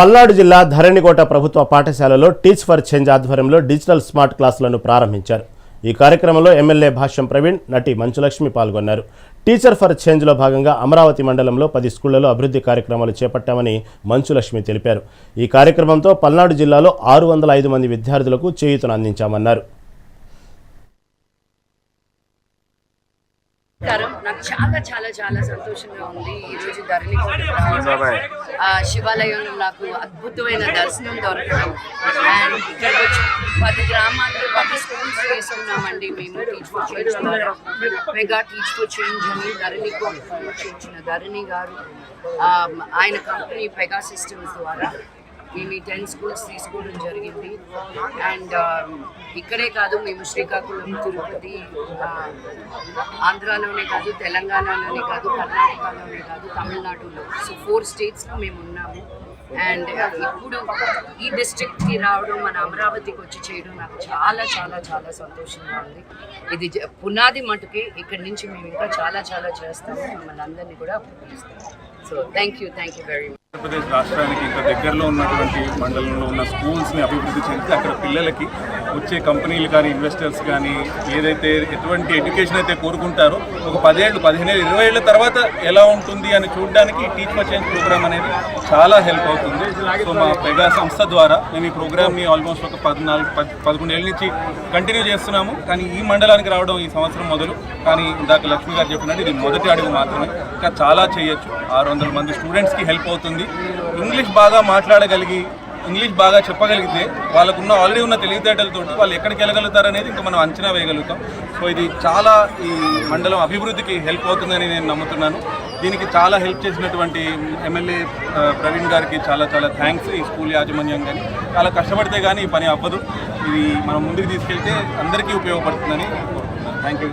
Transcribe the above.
పల్నాడు జిల్లా ధరణికోట ప్రభుత్వ పాఠశాలలో టీచ్ ఫర్ చేంజ్ ఆధ్వర్యంలో డిజిటల్ స్మార్ట్ క్లాసులను ప్రారంభించారు. ఈ కార్యక్రమంలో ఎమ్మెల్యే భాష్యం ప్రవీణ్ నటి మంచులక్ష్మి పాల్గొన్నారు. టీచర్ ఫర్ చేంజ్లో భాగంగా అమరావతి మండలంలో పది స్కూళ్ళలో అభివృద్ధి కార్యక్రమాలు చేపట్టామని మంచులక్ష్మి తెలిపారు. ఈ కార్యక్రమంతో పల్నాడు జిల్లాలో ఆరు వందల ఐదు మంది విద్యార్థులకు చేయూతను అందించామన్నారు. నమస్కారం నాకు చాలా చాలా చాలా సంతోషంగా ఉంది ఈ రోజు ధరణి ఆ శివాలయంలో నాకు అద్భుతమైన దర్శనం దొరకడం. అండ్ ఇక్కడికి వచ్చి పది గ్రామాల్లో పది స్కూల్స్ వేసుకున్నామండి మేము. Teach for change mega teach for change అని ధరణి చేయించిన ధరణి గారు ఆయన కంపెనీ పెగా సిస్టమ్స్ ద్వారా. మేము ఈ టెన్ స్కూల్స్ తీసుకోవడం జరిగింది. అండ్ ఇక్కడే కాదు మేము శ్రీకాకుళం తిరుపతి ఆంధ్రాలోనే కాదు తెలంగాణలోనే కాదు కర్ణాటకలోనే కాదు తమిళనాడులో. సో ఫోర్ స్టేట్స్లో మేము ఉన్నాము. అండ్ ఇప్పుడు ఈ డిస్ట్రిక్ట్కి రావడం మన అమరావతికి వచ్చి చేయడం నాకు చాలా చాలా చాలా సంతోషంగా ఉంది. ఇది పునాది మటుకే ఇక్కడి నుంచి మేము ఇంకా చాలా చాలా చేస్తాము. మిమ్మల్ని అందరినీ కూడా so thank you thank you very much Andhra Pradesh రాష్ట్రానికి ఇంకా దగ్గరలో ఉన్నటువంటి మండలంలో ఉన్న స్కూల్స్ని అభివృద్ధి చెందితే అక్కడ పిల్లలకి వచ్చే కంపెనీలు కానీ ఇన్వెస్టర్స్ కానీ ఏదైతే ఎటువంటి ఎడ్యుకేషన్ అయితే కోరుకుంటారో ఒక పదేళ్ళు పదిహేను ఇరవై ఏళ్ళ తర్వాత ఎలా ఉంటుంది అని చూడడానికి టీచ్ ఫర్ చేంజ్ ప్రోగ్రామ్ అనేది చాలా హెల్ప్ అవుతుంది. సో మా పెగా సంస్థ ద్వారా మేము ఈ ప్రోగ్రామ్ని ఆల్మోస్ట్ ఒక పద్నాలుగు పదకొండు ఏళ్ళ నుంచి కంటిన్యూ చేస్తున్నాము. కానీ ఈ మండలానికి రావడం ఈ సంవత్సరం మొదలు. కానీ ఇందాక లక్ష్మి గారు చెప్పినట్టు ఇది మొదటి అడుగు మాత్రమే. ఇంకా చాలా చేయొచ్చు. ఆరు వందల మంది స్టూడెంట్స్కి హెల్ప్ అవుతుంది. ఇంగ్లీష్ బాగా మాట్లాడగలిగి ఇంగ్లీష్ బాగా చెప్పగలిగితే వాళ్ళకున్న ఆల్రెడీ ఉన్న తెలివితేటలతో వాళ్ళు ఎక్కడికి వెళ్ళగలుగుతారు అనేది ఇంకా మనం అంచనా వేయగలుగుతాం. సో ఇది చాలా ఈ మండలం అభివృద్ధికి హెల్ప్ అవుతుందని నేను నమ్ముతున్నాను. దీనికి చాలా హెల్ప్ చేసినటువంటి ఎమ్మెల్యే ప్రవీణ్ గారికి చాలా చాలా థ్యాంక్స్ ఈ స్కూల్ యాజమాన్యం కానీ చాలా కష్టపడితే కానీ ఈ పని అవ్వదు. ఇది మనం ముందుకు తీసుకెళ్తే అందరికీ ఉపయోగపడుతుందని కోరుకుంటున్నాను. Thank you